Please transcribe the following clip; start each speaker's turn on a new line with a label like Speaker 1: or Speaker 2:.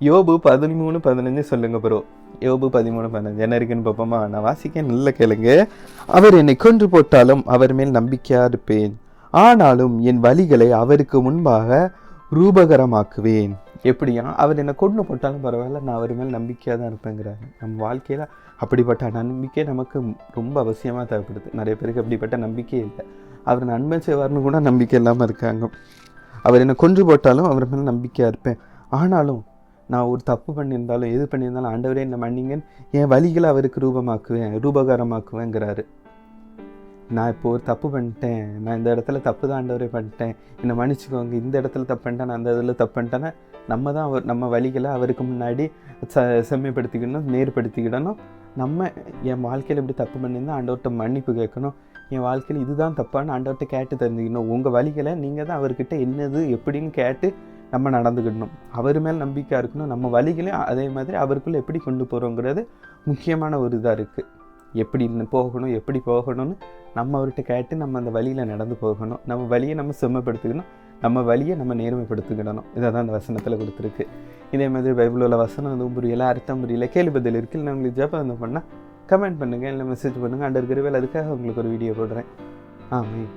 Speaker 1: யோபு பதிமூணு பதினஞ்சு சொல்லுங்க ப்ரோ யோபு பதிமூணு பதினஞ்சு. என்ன இருக்குன்னு பார்ப்போமா? நான் வாசிக்க நல்ல கேளுங்க. அவர் என்னை கொன்று போட்டாலும் அவர் மேல் நம்பிக்கையா இருப்பேன். ஆனாலும் என் வழிகளை அவருக்கு முன்பாக ரூபகரமாக்குவேன். எப்படியா? அவர் என்னை கொண்டு போட்டாலும் பரவாயில்ல நான் அவர் மேல் நம்பிக்கையாக தான் இருப்பேங்கிறாரு. நம்ம வாழ்க்கையில் அப்படிப்பட்ட நம்பிக்கை நமக்கு ரொம்ப அவசியமாக தேவைப்படுது. நிறைய பேருக்கு அப்படிப்பட்ட நம்பிக்கை இல்லை. அவர் நன்மை செய்வார்னு கூட நம்பிக்கை இல்லாமல் இருக்காங்க. அவர் என்னை கொன்று போட்டாலும் அவர் மேல் நம்பிக்கையாக இருப்பேன். ஆனாலும் நான் ஒரு தப்பு பண்ணியிருந்தாலும் எது பண்ணியிருந்தாலும் ஆண்டவரே என்ன மன்னிங்கன்னு என் வழிகளை அவருக்கு ரூபமாக்குவேன் ரூபகாரமாக்குவேங்கிறாரு. நான் இப்போ ஒரு தப்பு பண்ணிட்டேன் நான் இந்த இடத்துல தப்பு தான் ஆண்டவரே பண்ணிட்டேன் என்னை மன்னிச்சுக்கோங்க இந்த இடத்துல தப்பு பண்ணிட்டேன் நான் அந்த இதில் தப்பு பண்ணிட்டேன்னா நம்ம தான் அவர் நம்ம வழிகளை அவருக்கு முன்னாடி ச செம்மைப்படுத்திக்கணும் நேர்படுத்திக்கிடணும். நம்ம என் வாழ்க்கையில் இப்படி தப்பு பண்ணியிருந்தா ஆண்டவர்கிட்ட மன்னிப்பு கேட்கணும். என் வாழ்க்கையில் இதுதான் தப்பான்னு ஆண்டவர்கிட்ட கேட்டு தெரிஞ்சுக்கணும். உங்கள் வழிகளை நீங்கள் தான் அவர்கிட்ட என்னது எப்படின்னு கேட்டு நம்ம நடந்துக்கிடணும். அவர் மேல் நம்பிக்கை இருக்கணும். நம்ம வழிகளையும் அதே மாதிரி அவருக்குள்ளே எப்படி கொண்டு போகிறோங்கிறது முக்கியமான ஒரு இதாக இருக்குது எப்படி போகணும் எப்படி போகணும்னு நம்ம அவர்கிட்ட கேட்டு நம்ம அந்த வழியில் நடந்து போகணும். நம்ம வழியை நம்ம செம்மப்படுத்திக்கணும். நம்ம வழியை நம்ம நேர்மைப்படுத்திக்கிடணும். இதை தான் அந்த வசனத்தில் கொடுத்துருக்கு. இதே மாதிரி பைபிள் உள்ள வசனம் வந்து புரியல அர்த்தம் புரியல. கேள்வி பதில் இருக்குது இல்லை உங்களுக்கு வந்து பண்ணால் கமெண்ட் பண்ணுங்கள் இல்லை மெசேஜ் பண்ணுங்கள் அண்டர் கிருவேல் அதுக்காக உங்களுக்கு ஒரு வீடியோ போடுறேன். ஆமாம்